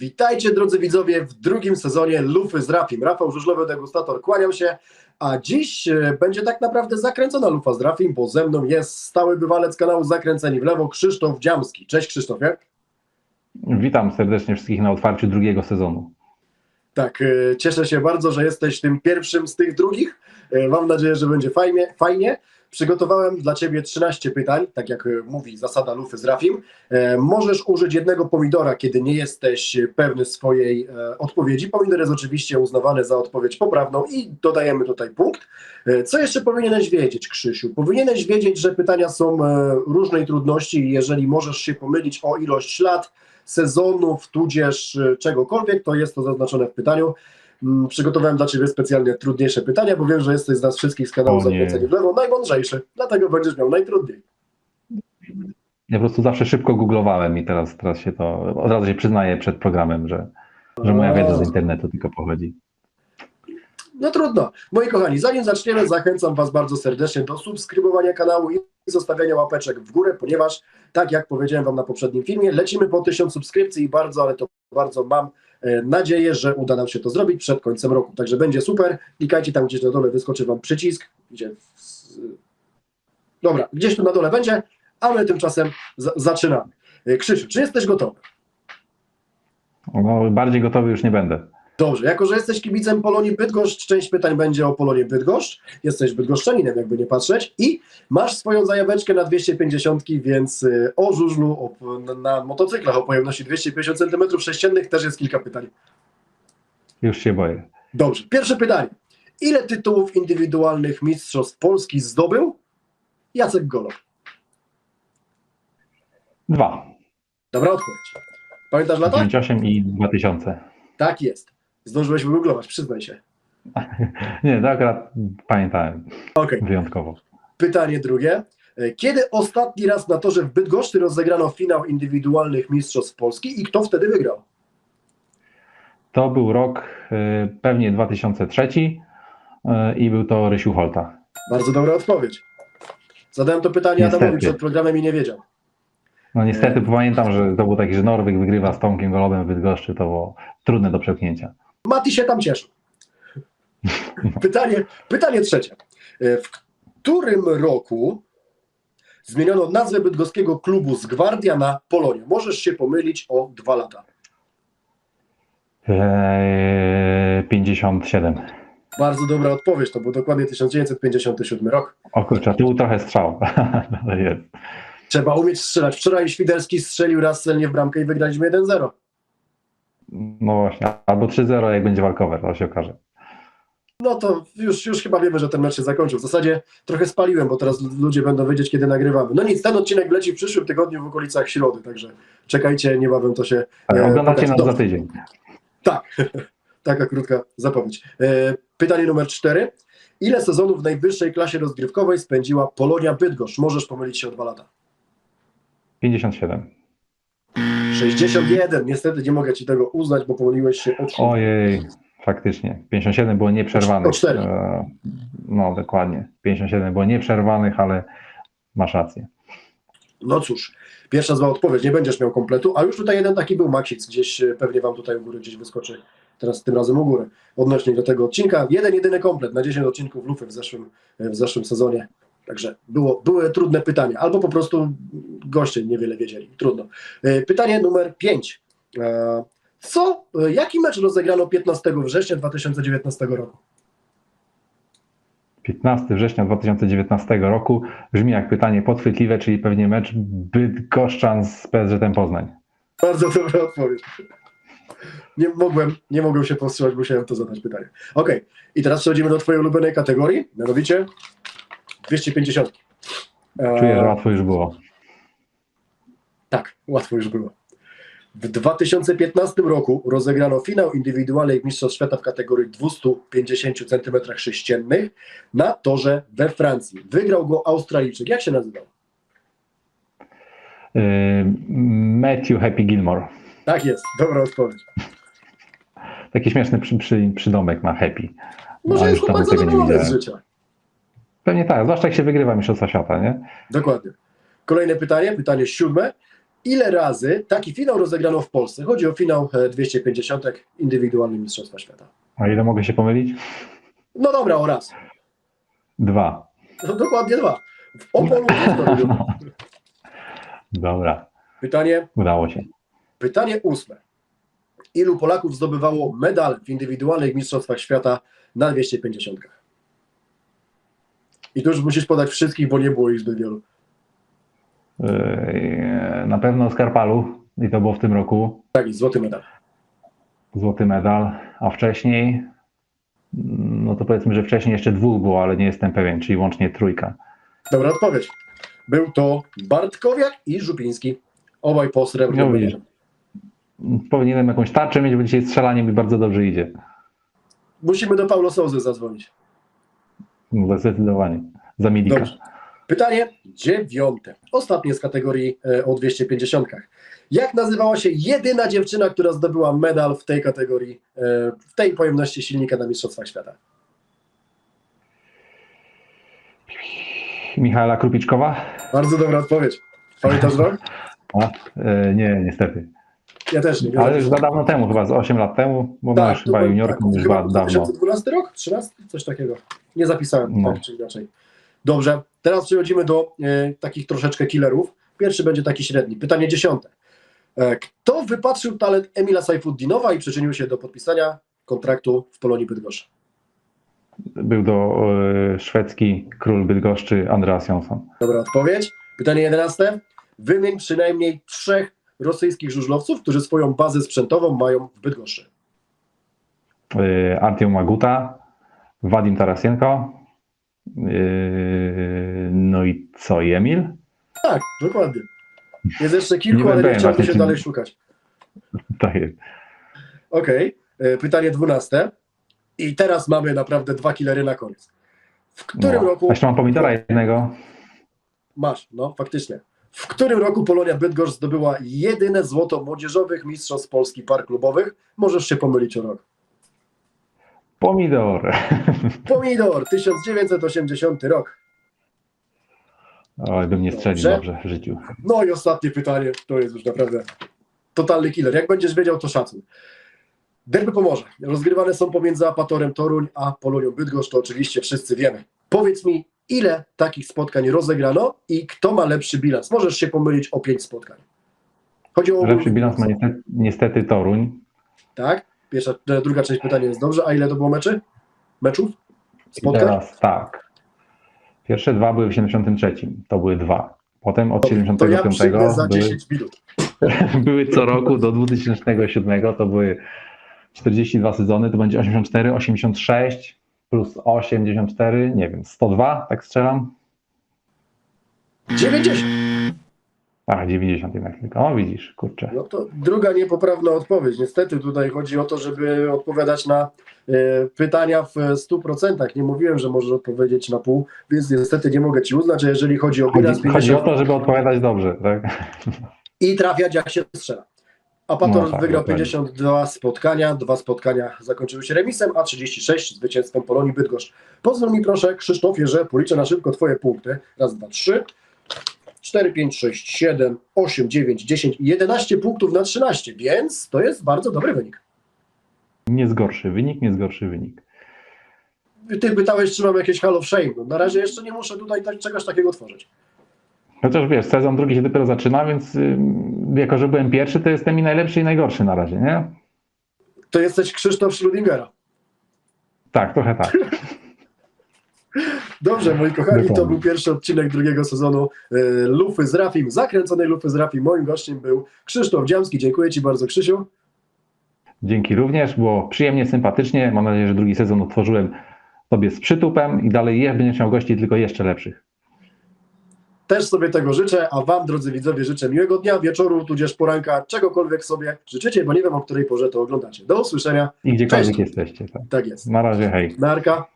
Witajcie drodzy widzowie w drugim sezonie Lufy z Rafim. Rafał Żużlowy Degustator, kłaniam się, a dziś e, będzie tak naprawdę zakręcona Lufa z Rafim, bo ze mną jest stały bywalec kanału Zakręceni w Lewo, Krzysztof Dziamski. Cześć Krzysztofie. Witam serdecznie wszystkich na otwarciu drugiego sezonu. Tak, e, cieszę się bardzo, że jesteś tym pierwszym z tych drugich. E, Mam nadzieję, że będzie fajnie. fajnie. Przygotowałem dla Ciebie 13 pytań, tak jak e, mówi zasada lufy z Rafim. E, Możesz użyć jednego pomidora, kiedy nie jesteś pewny swojej e, odpowiedzi. Pomidor jest oczywiście uznawany za odpowiedź poprawną i dodajemy tutaj punkt. Co jeszcze powinieneś wiedzieć, Krzysiu? Powinieneś wiedzieć, że pytania są różnej trudności i jeżeli możesz się pomylić o ilość lat, sezonów, tudzież czegokolwiek, to jest to zaznaczone w pytaniu. Mm, Przygotowałem dla Ciebie specjalnie trudniejsze pytania, bo wiem, że jesteś z nas wszystkich z kanału. Zakręcenie w Lewo najmądrzejszy, dlatego będziesz miał najtrudniej. Ja po prostu zawsze szybko googlowałem i teraz, teraz się to, od razu się przyznaję przed programem, że, że moja wiedza z internetu tylko pochodzi. No trudno. Moi kochani, zanim zaczniemy, zachęcam Was bardzo serdecznie do subskrybowania kanału i zostawiania łapeczek w górę, ponieważ, tak jak powiedziałem Wam na poprzednim filmie, lecimy po 1000 subskrypcji i bardzo, ale to bardzo mam e, nadzieję, że uda nam się to zrobić przed końcem roku. Także będzie super. Klikajcie tam gdzieś na dole, wyskoczy Wam przycisk. Gdzie. Dobra, gdzieś tu na dole będzie, a my tymczasem za- zaczynamy. E, Krzysiu, czy jesteś gotowy? No, bardziej gotowy już nie będę. Dobrze, jako że jesteś kibicem Polonii Bydgoszcz, część pytań będzie o Polonii Bydgoszcz. Jesteś bydgoszczaninem, jakby nie patrzeć. I masz swoją zajaweczkę na 250, więc y, o żużlu, o, na, na motocyklach o pojemności 250 cm3 też jest kilka pytań. Już się boję. Dobrze, pierwsze pytanie. Ile tytułów indywidualnych mistrzostw Polski zdobył Jacek Golob? Dwa. Dobra odpowiedź. Pamiętasz lata? 98 i 2000. Tak jest. Zdążyłeś wygooglować, przyznaj się. Nie, to akurat pamiętałem Okej. wyjątkowo. Pytanie drugie. E, Kiedy ostatni raz na torze w Bydgoszczy rozegrano finał indywidualnych mistrzostw Polski i kto wtedy wygrał? To był rok y, pewnie 2003 y, i był to Rysiu Holta. Bardzo dobra odpowiedź. Zadałem to pytanie Niestety. Adamowi przed programem i nie wiedział. No niestety pamiętam, że to był taki, że Norweg wygrywa z Tomkiem Golobem w Bydgoszczy, to było trudne do przełknięcia. Mati się tam cieszy. Pytanie, pytanie trzecie. E, W którym roku zmieniono nazwę bydgoskiego klubu z Gwardia na Polonię? Możesz się pomylić o dwa lata. Eee, 57. Bardzo dobra odpowiedź, to był dokładnie 1957 rok. O kurczę, tu trochę strzał. Ale jest. Trzeba umieć strzelać. Wczoraj Świderski strzelił raz celnie w bramkę i wygraliśmy 1-0. No właśnie, albo 3-0, jak będzie walkover, to się okaże. No to już, już chyba wiemy, że ten mecz się zakończył. W zasadzie trochę spaliłem, bo teraz ludzie będą wiedzieć, kiedy nagrywamy. No nic, ten odcinek leci w przyszłym tygodniu w okolicach środy, także czekajcie, niebawem to się Ale e, Oglądacie nas za tydzień. Tak, taka krótka zapowiedź. E, Pytanie numer cztery. Ile sezonów w najwyższej klasie rozgrywkowej spędziła Polonia Bydgoszcz? Możesz pomylić się o dwa lata. 57. 61. Niestety nie mogę Ci tego uznać, bo pomyliłeś się o trzy. Ojej, faktycznie. 57 było nieprzerwanych. O cztery. E, No dokładnie. 57 było nieprzerwanych, ale masz rację. No cóż, pierwsza zła odpowiedź, nie będziesz miał kompletu, a już tutaj jeden taki był Maxic, gdzieś e, pewnie Wam tutaj u góry gdzieś wyskoczy, teraz tym razem u góry, odnośnie do tego odcinka. Jeden, jedyny komplet na 10 odcinków Lufy w zeszłym, e, w zeszłym sezonie. Także było, były trudne pytania, albo po prostu goście niewiele wiedzieli. Trudno. E, Pytanie numer 5. Co, e, jaki mecz rozegrano 15 września 2019 roku? 15 września 2019 roku brzmi jak pytanie podchwytliwe, czyli pewnie mecz Bydgoszczan z PSŻ Poznań. Bardzo dobra odpowiedź. Nie mogłem, nie mogłem się powstrzymać, musiałem to zadać pytanie. Okej, i teraz przechodzimy do Twojej ulubionej kategorii, mianowicie 250. E, Czuję, że łatwo już było. Tak, łatwo już było. W 2015 roku rozegrano finał indywidualnych Mistrzostw Świata w kategorii 250 cm3 na torze we Francji. Wygrał go Australijczyk. Jak się nazywał? E, Matthew Happy Gilmore. Tak jest, dobra odpowiedź. Taki śmieszny przy, przy, przydomek ma Happy. Może jest już chłopak tego nie zadowolony z życia. Pewnie tak, zwłaszcza jak się wygrywa Mistrzostwa Świata, nie? Dokładnie. Kolejne pytanie, pytanie siódme. ile razy taki finał rozegrano w Polsce? Chodzi o finał e, 250 indywidualny Mistrzostwa Świata. A ile mogę się pomylić? No dobra, o raz. Dwa. No, dokładnie dwa. W Opolu. Dobra, Pytanie, udało się. pytanie ósme. Ilu Polaków zdobywało medal w indywidualnych Mistrzostwach Świata na 250? I tu już musisz podać wszystkich, bo nie było ich zbyt wielu. Na pewno Skarpalu i to było w tym roku Tak, jest złoty medal. złoty medal, a wcześniej, no to powiedzmy, że wcześniej jeszcze dwóch było, ale nie jestem pewien, czyli łącznie trójka. Dobra odpowiedź. Był to Bartkowiak i Żupiński. Obaj po srebrnym medalu. Powinienem jakąś tarczę mieć, bo dzisiaj strzelanie mi bardzo dobrze idzie. Musimy do Paulo Souzy zadzwonić. No, Zdecydowanie. Za Milika. Dobrze. Pytanie dziewiąte. Ostatnie z kategorii e, o 250. Jak nazywała się jedyna dziewczyna, która zdobyła medal w tej kategorii, e, w tej pojemności silnika na Mistrzostwach Świata? Michaela Krupiczkowa? Bardzo dobra odpowiedź. Pamiętasz rok? A, e, nie, niestety. Ja też nie. Ale już za dawno temu, chyba z 8 lat temu, bo Tak, już chyba juniorką tak, już chyba dawno. 2012 rok? 13? Coś takiego. Nie zapisałem, No. tak czy inaczej. Dobrze, teraz przechodzimy do e, takich troszeczkę killerów. Pierwszy będzie taki średni. Pytanie dziesiąte. E, kto wypatrzył talent Emila Sajfuddinowa i przyczynił się do podpisania kontraktu w Polonii Bydgoszcz? Był to e, szwedzki król Bydgoszczy Andreas Jonsson. Dobra odpowiedź. Pytanie jedenaste. Wymień przynajmniej trzech rosyjskich żużlowców, którzy swoją bazę sprzętową mają w Bydgoszczy. E, Artyom Maguta, Wadim Tarasienko, e, no i co, Emil? Tak, dokładnie. Jest jeszcze kilku, Nie ale nie chciałbym się dalej szukać. Tak jest. Okej, e, pytanie dwunaste. I teraz mamy naprawdę dwa killery na koniec. W którym No. roku Jeszcze mam pomidora jednego. masz? No, faktycznie. W którym roku Polonia Bydgoszcz zdobyła jedyne złoto młodzieżowych mistrzostw Polski par klubowych? Możesz się pomylić o rok. Pomidor. Pomidor, 1980 rok. Oj, bym nie strzelił Dobrze. dobrze w życiu. No i ostatnie pytanie, to jest już naprawdę totalny killer. Jak będziesz wiedział, to szacun. Derby Pomorze. Rozgrywane są pomiędzy Apatorem Toruń a Polonią Bydgoszcz, to oczywiście wszyscy wiemy. Powiedz mi, ile takich spotkań rozegrano i kto ma lepszy bilans? Możesz się pomylić o pięć spotkań. Chodzi o Lepszy bilans ma niestety, niestety Toruń. Tak? Pierwsza, e, druga część pytania jest dobrze. A ile to było meczy? Meczów? Spotkań? teraz tak. Pierwsze dwa były w 73. To były dwa. Potem od To ja 75 za były, 10 minut. były co roku do 2007. To były 42 sezony. To będzie 84, 86 plus 84, nie wiem, 102, tak strzelam. 90. A, 90 jednak tylko. O, widzisz, kurczę. No to druga niepoprawna odpowiedź. Niestety tutaj chodzi o to, żeby odpowiadać na e, pytania w 100%. Nie mówiłem, że możesz odpowiedzieć na pół, więc niestety nie mogę Ci uznać, że jeżeli chodzi o bilans Chodzi, chodzi o 50 to, żeby odpowiadać dobrze, tak? i trafiać jak się strzela. Apator No tak, wygrał dokładnie. 52 spotkania, dwa spotkania zakończyły się remisem, a 36 zwycięstwem Polonii Bydgoszcz. Pozwól mi proszę, Krzysztofie, że policzę na szybko Twoje punkty. Raz, dwa, trzy, 4, 5, 6, 7, 8, 9, 10 i 11 punktów na 13, więc to jest bardzo dobry wynik. Nie zgorszy wynik, nie zgorszy wynik. Ty pytałeś, czy mam jakieś Hall of Shame. No, na razie jeszcze nie muszę tutaj tak, czegoś takiego tworzyć. Chociaż wiesz, sezon drugi się dopiero zaczyna, więc ym, jako, że byłem pierwszy, to jestem i najlepszy i najgorszy na razie, nie? To jesteś Krzysztof Schrödingera. Tak, trochę tak. Dobrze, moi kochani, to był pierwszy odcinek drugiego sezonu e, Lufy z Rafim, zakręconej Lufy z Rafim. Moim gościem był Krzysztof Dziamski. Dziękuję Ci bardzo, Krzysiu. Dzięki również, było przyjemnie, sympatycznie. Mam nadzieję, że drugi sezon otworzyłem sobie z przytupem i dalej je- będziesz miał gości tylko jeszcze lepszych. Też sobie tego życzę, a Wam, drodzy widzowie, życzę miłego dnia, wieczoru, tudzież poranka, czegokolwiek sobie życzycie, bo nie wiem, o której porze to oglądacie. Do usłyszenia. I gdziekolwiek Cześć. jesteście. Tak. Tak jest. Na razie, hej. Narka.